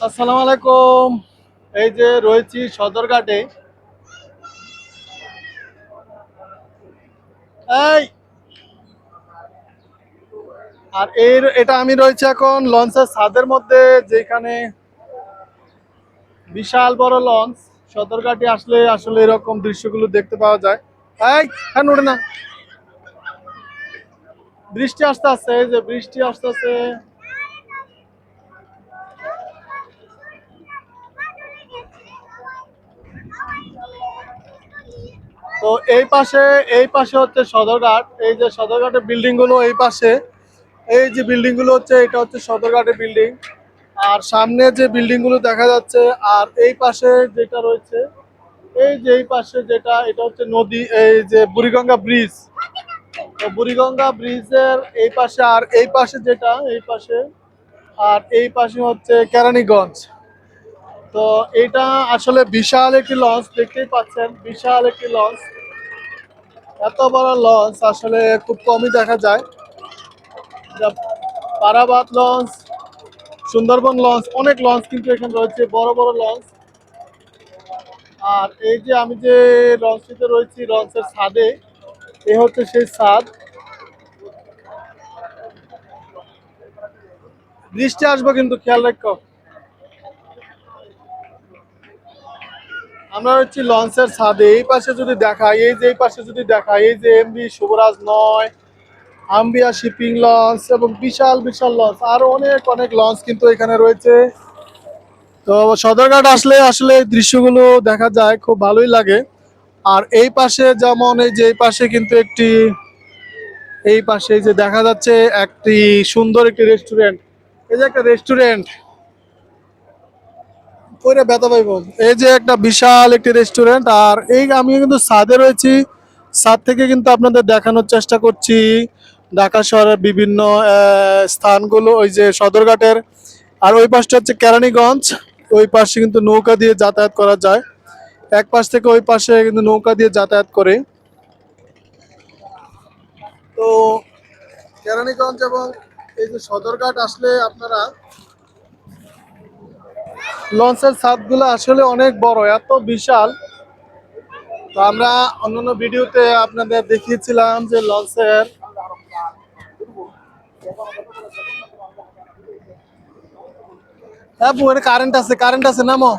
আসসালামু আলাইকুম। এই যে রয়েছি সদরঘাটে। এই। আর এর, এটা আমি রয়েছে এখন লঞ্চের ছাদের মধ্যে, যেখানে বিশাল বড় লঞ্চ। সদরঘাটে আসলে আসলে এরকম দৃশ্যগুলো দেখতে পাওয়া যায়। এই হ্যাঁ উঠে না। বৃষ্টি আসতে আসছে এই যে বৃষ্টি আসতে আসছে তো এই পাশে এই পাশে হচ্ছে সদরঘাট। এই যে সদরঘাটের বিল্ডিংগুলো এই পাশে, এই যে বিল্ডিংগুলো হচ্ছে, এটা হচ্ছে সদরঘাটের বিল্ডিং। আর সামনে যে বিল্ডিংগুলো দেখা যাচ্ছে, আর এই পাশে যেটা রয়েছে, এই যে এই পাশে যেটা, এটা হচ্ছে নদী, এই যে বুড়িগঙ্গা ব্রিজ। বুড়িগঙ্গা ব্রিজের এই পাশে, আর এই পাশে যেটা, এই পাশে, আর এই পাশে হচ্ছে কেরানীগঞ্জ। তো এটা আসলে বিশাল একটি লঞ্চ, দেখতেই পাচ্ছেন, বিশাল একটি লঞ্চ। এত বড় লঞ্চ আসলে খুব কমই দেখা যায়। পারাবাদ লঞ্চ সুন্দরবন লঞ্চ অনেক লঞ্চ কিন্তু এখানে রয়েছে, বড় বড় লঞ্চ আর এই যে আমি যে লঞ্চটিতে রয়েছি লঞ্চের ছাদে, এ হচ্ছে সেই ছাদ। বৃষ্টি আসব কিন্তু, খেয়াল রাখো। আমরা হচ্ছে লঞ্চের ছাদে। এই পাশে যদি দেখাই, এই যে এই পাশে যদি দেখাই, এই যে এমবি শুভরাজ নয় আম্বিয়া শিপিং লঞ্চ এবং বিশাল বিশাল লঞ্চ। আরও অনেক অনেক লঞ্চ কিন্তু এখানে রয়েছে। তো সদরঘাট আসলে আসলে দৃশ্যগুলো দেখা যায়, খুব ভালোই লাগে। আর এই পাশে যেমন, এই যে এই পাশে কিন্তু একটি, এই পাশে যে দেখা যাচ্ছে একটি সুন্দর একটি রেস্টুরেন্ট এই যে একটা রেস্টুরেন্ট ওইটা ব্যথা পাইব। এই যে একটা বিশাল একটি রেস্টুরেন্ট আর এই আমি কিন্তু ছাদে রয়েছি। ছাদ থেকে কিন্তু আপনাদের দেখানোর চেষ্টা করছি। ঢাকা শহরের বিভিন্ন স্থানগুলো, ওই যে সদরঘাটের। আর ওই পাশটা হচ্ছে কেরানীগঞ্জ। ওই পাশে কিন্তু নৌকা দিয়ে যাতায়াত করা যায়। এক পাশ থেকে ওই পাশে কিন্তু নৌকা দিয়ে যাতায়াত করে। তো কেরানীগঞ্জ এবং এই যে সদরঘাট আসলে আপনারা লঞ্চের ছাদগুলো আসলে অনেক বড়, এত বিশাল। তো আমরা অন্যান্য ভিডিওতে আপনাদের দেখিয়েছিলাম যে লঞ্চের হ্যাঁ পুরো কারেন্ট আছে কারেন্ট আছে, নামো।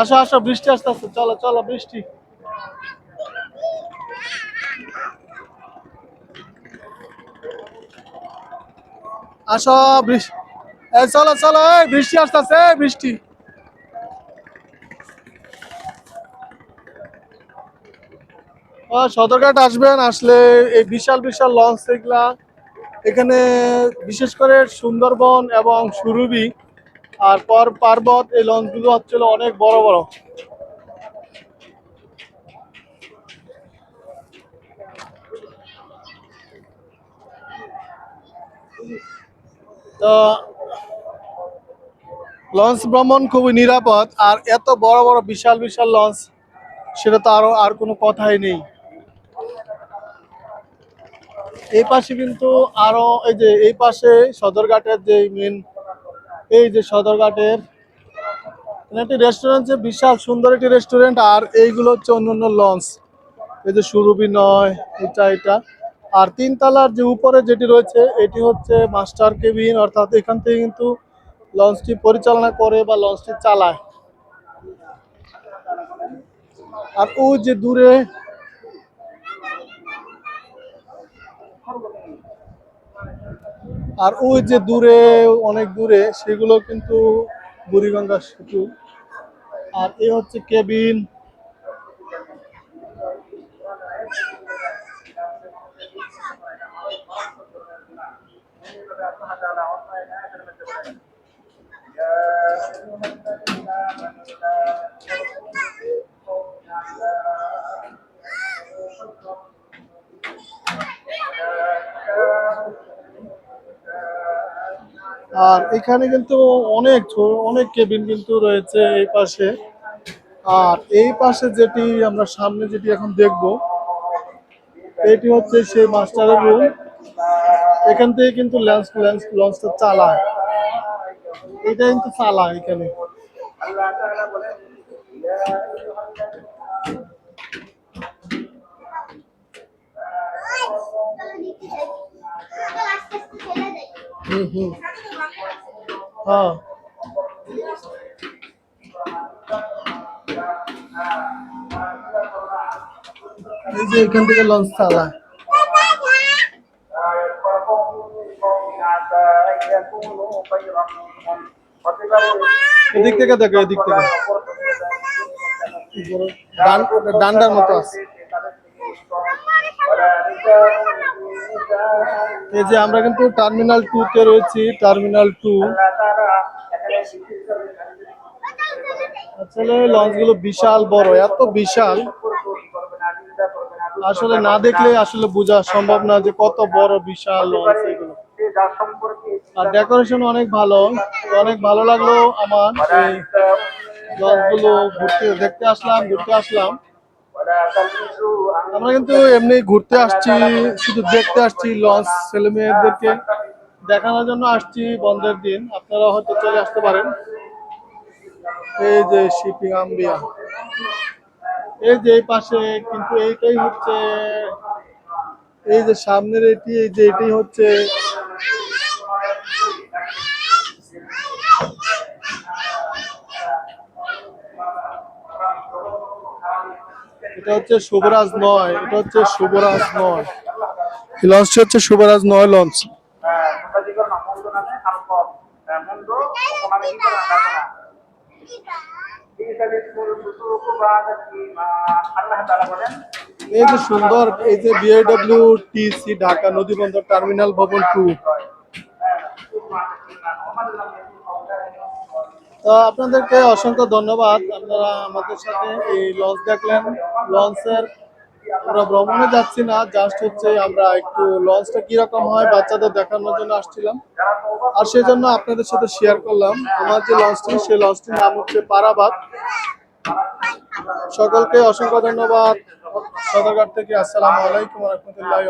আসো আসো, বৃষ্টি আসতে আসতে চলো চলো, বৃষ্টি। আসো, বৃষ্টি চলো চলো, এই, বৃষ্টি আসতেছে বৃষ্টি। সদরঘাট আসবেন, আসলে এই বিশাল বিশাল লঞ্চ এগুলা এখানে বিশেষ করে সুন্দরবন এবং সুরভি আর পর পার্বত, এই লঞ্চগুলো হচ্ছিল অনেক বড় বড়। তো লঞ্চ ভ্রমণ খুবই নিরাপদ, আর এত বড় বড় বিশাল বিশাল লঞ্চ, সেটা তো আরও, আর কোনো কথাই নেই। এই পাশে কিন্তু আরও, এই যে এই পাশে সদরঘাটের যে মেন এই যে সদরঘাটের একটি রেস্টুরেন্ট যে বিশাল সুন্দর একটি রেস্টুরেন্ট আর এইগুলো হচ্ছে অন্য অন্য লঞ্চ। এই যে সুরভি নয়, এটা এটা। আর তিনতলার যে উপরে যেটি রয়েছে, এটি হচ্ছে মাস্টার কেবিন, অর্থাৎ এখান থেকে কিন্তু লঞ্চটি পরিচালনা করে বা লঞ্চটি চালায়। আর ও যে দূরে আর ও যে দূরে, অনেক দূরে, সেগুলো কিন্তু বুড়িগঙ্গা সেতু। আর এ হচ্ছে কেবিন। আর এখানে কিন্তু অনেক অনেক কেবিন কিন্তু রয়েছে এই পাশে। আর এই পাশে যেটি আমরা সামনে যেটি এখন দেখব এটি হচ্ছে সেই মাস্টারের রুম এখান থেকে কিন্তু লঞ্চ লঞ্চ লঞ্চটা চালায়। এটা কিন্তু চালায় এখানে। আইয়ুহাল্লাযীনা হুম হুম। এখান থেকে লঞ্চ চালা। এদিক থেকে দেখো এদিক থেকে। ডান্ডার মতো আছে। এই যে আমরা কিন্তু টার্মিনাল টু তে রয়েছি টার্মিনাল টু আসলে লঞ্চগুলো বিশাল বড়, এত বিশাল। আসলে না দেখলে আসলে বোঝা সম্ভব না যে কত বড় বিশাল লঞ্চ এগুলো। আর ডেকোরেশন অনেক ভালো অনেক ভালো লাগল আমার এই লঞ্চগুলো ঘুরতে, দেখতে আসলাম, ঘুরতে আসলাম। আমরা কিন্তু এমনি ঘুরতে আসছি, শুধু দেখতে আসছি, লঞ্চ ছেলে মেয়েদেরকে দেখানোর জন্য আসছি বন্ধের দিন। আপনারা হয়তো চলে আসতে পারেন। এই যে শিপিং আম্বিয়া। এই যে এই পাশে কিন্তু এইটাই হচ্ছে, এই যে সামনের এটি, এই যে এটাই হচ্ছে এটা হচ্ছে শুভরাজ নয় এটা হচ্ছে শুভরাজ নয়। এই লঞ্চটি হচ্ছে শুভরাজ নয় লঞ্চ। এই যে সুন্দর এই যে বিএডব্লিউ টিসি ঢাকা নদী বন্দর টার্মিনাল ভবন টু তো আপনাদেরকে অসংখ্য ধন্যবাদ। আপনারা আমাদের সাথে এই লঞ্চ দেখলেন। লঞ্চের আমরা ভ্রমণে যাচ্ছি না জাস্ট হচ্ছে আমরা একটু লঞ্চটা কীরকম হয় বাচ্চাদের দেখানোর জন্য আসছিলাম। আর সেই জন্য আপনাদের সাথে শেয়ার করলাম। আমার যে লঞ্চটি সেই লঞ্চটির নাম হচ্ছে পারাবাদ সকলকে অসংখ্য ধন্যবাদ। সদরঘাট থেকে আসসালামু আলাইকুম রহমতুল্লাহ